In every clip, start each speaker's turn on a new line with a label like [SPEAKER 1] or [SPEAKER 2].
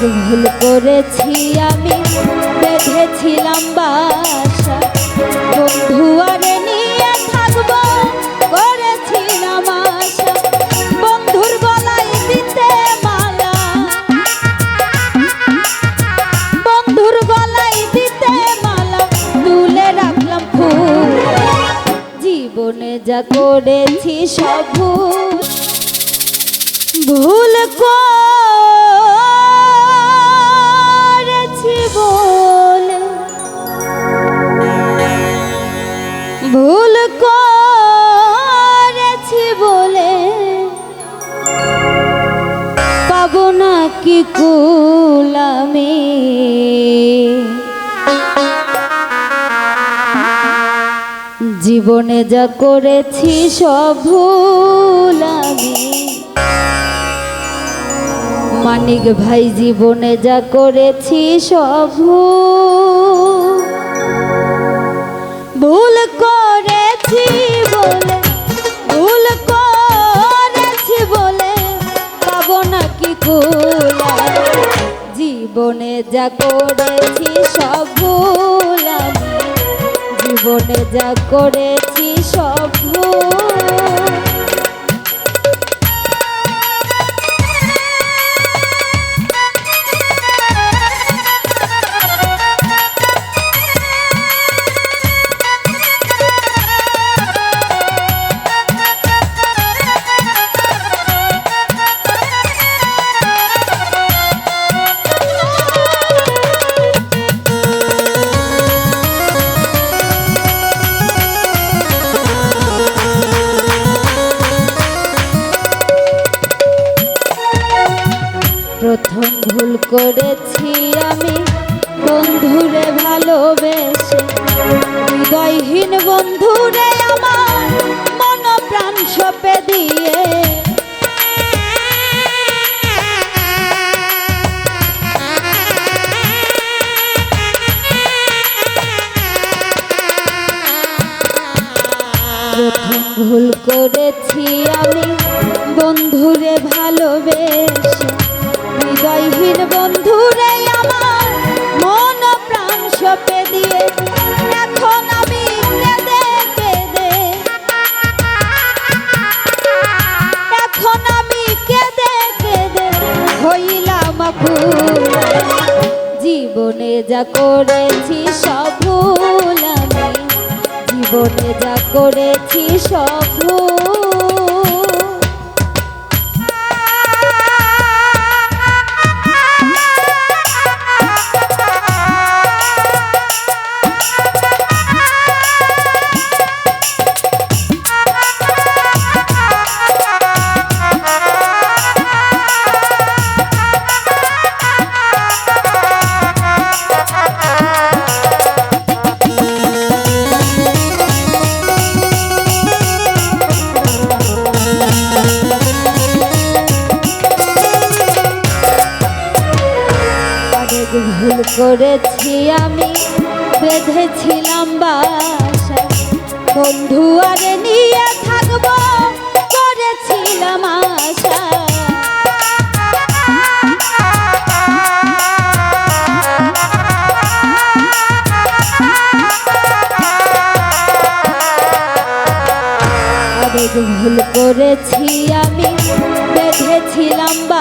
[SPEAKER 1] ভুল করেছি আমি, বেঁধেছিলাম বাসা। বন্ধু আরে নিয়ে থাকব, করেছিলাম আশা। বন্ধুর গলায় দিতে মালা। বন্ধুর গলায় দিতে মালা, তুলে রাখলাম ফুল। জীবনে যা করেছি সব ভুল। ভুল করেছি কুলামে জীবনে যা করেছি সব ভুল আমি মানিক ভাই, জীবনে যা করেছি সব ভুল। ভুল করেছি বলে জীবনে যা করেছি সব ভুল আমি জীবনে যা করেছি সব ভুল। প্রথম ভুল করেছি আমি। বন্ধুরে ভালোবেসে, হৃদয়হীন বন্ধুরে আমার মন প্রাণ সপে দিয়ে। ভুল করেছি আমি, বন্ধুরে ভালোবেসে হৃদয়হীন বন্ধুরে আমার মন প্রাণ সপে দিয়ে। এখন আমি কেঁদে কেঁদে। এখন আমি কেঁদে কেঁদে হইলাম জীবনে যা করেছি সব আমি। জীবনে যা করেছি সব। করেছি আমি, বেঁধেছিলাম বাসা বন্ধু আরে নিয়ে থাকব, করেছিলাম আশা। ভুল করেছি আমি, বেঁধেছিলাম বাসা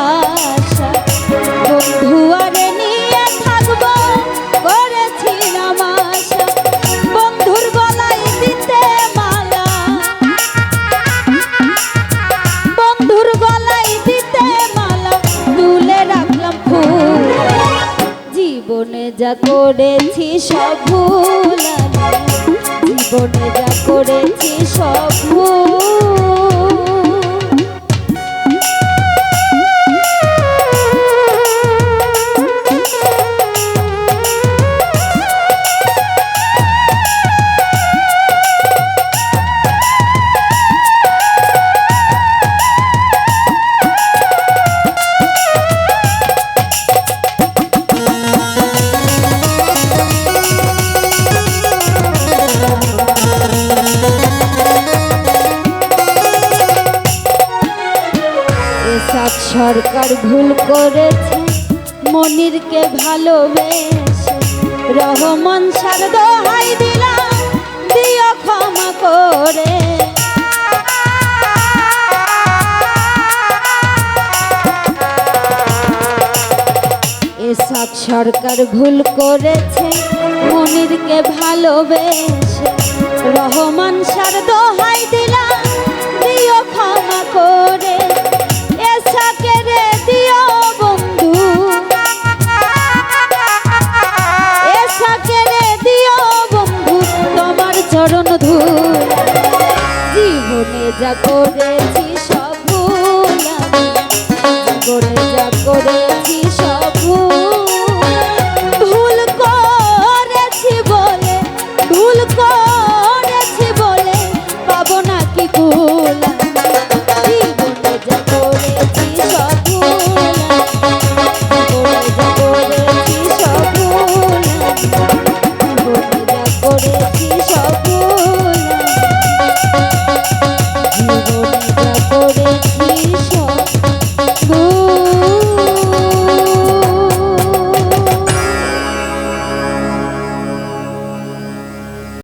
[SPEAKER 1] যা করেছি সব ভুল জীবনে যা করেছি এসব সরকার ভুল করেছে। মনিরকে ভালোবেসে রহমান সার দোহাই দিলাম, দিও ক্ষমা করে। এসব সরকার ভুল করেছে, মনিরকে ভালোবেসে রহমান সার দোহাই যা করেছি সব ভুল আমি। জীবনে যা করেছি সব ভুল ভুল করেছি বলে, ভুল করেছি বলে পাবো না কি কুল জীবনে যা করেছি